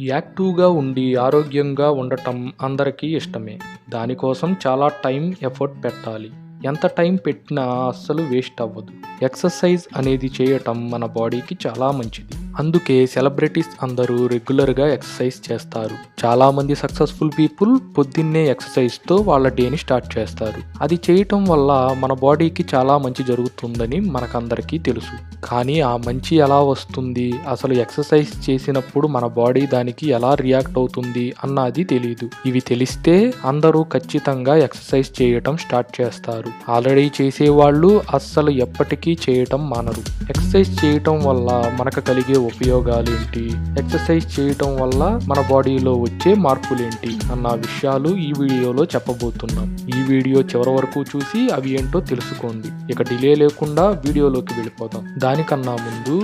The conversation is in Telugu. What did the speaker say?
యాక్టివ్గా ఉండి ఆరోగ్యంగా ఉండటం అందరికీ ఇష్టమే. దానికోసం చాలా టైం ఎఫర్ట్ పెట్టాలి. ఎంత టైం పెట్టినా అస్సలు వేస్ట్ అవ్వదు. ఎక్సర్సైజ్ అనేది చేయటం మన బాడీకి చాలా మంచిది. అందుకే సెలబ్రిటీస్ అందరూ రెగ్యులర్గా ఎక్సర్సైజ్ చేస్తారు. చాలామంది సక్సెస్ఫుల్ పీపుల్ పొద్దున్నే ఎక్సర్సైజ్తో వాళ్ళ డేని స్టార్ట్ చేస్తారు. అది చేయటం వల్ల మన బాడీకి చాలా మంచి జరుగుతుందని మనకందరికీ తెలుసు. కానీ ఆ మంచి ఎలా వస్తుంది? అసలు ఎక్సర్సైజ్ చేసినప్పుడు మన బాడీ దానికి ఎలా రియాక్ట్ అవుతుంది? అన్నది తెలియదు ఇవి తెలిస్తే అందరూ ఖచ్చితంగా ఎక్సర్సైజ్ చేయటం స్టార్ట్ చేస్తారు. ఆల్రెడీ చేసేవాళ్ళు అస్సలు ఎప్పటికీ చేయటం మానరు. ఎక్సర్సైజ్ చేయటం వల్ల మనకు కలిగే ఉపయోగాలు ఏంటి? ఎక్సర్సైజ్ చేయటం వల్ల మన బాడీలో వచ్చే మార్పులు ఏంటి? అన్న విషయాలు ఈ వీడియోలో చెప్పబోతున్నాం. ఈ వీడియో చివరి వరకు చూసి అవి ఏంటో తెలుసుకోండి. ఇక డిలే లేకుండా వీడియోలోకి వెళ్ళిపోదాం. దానికన్నా ముందు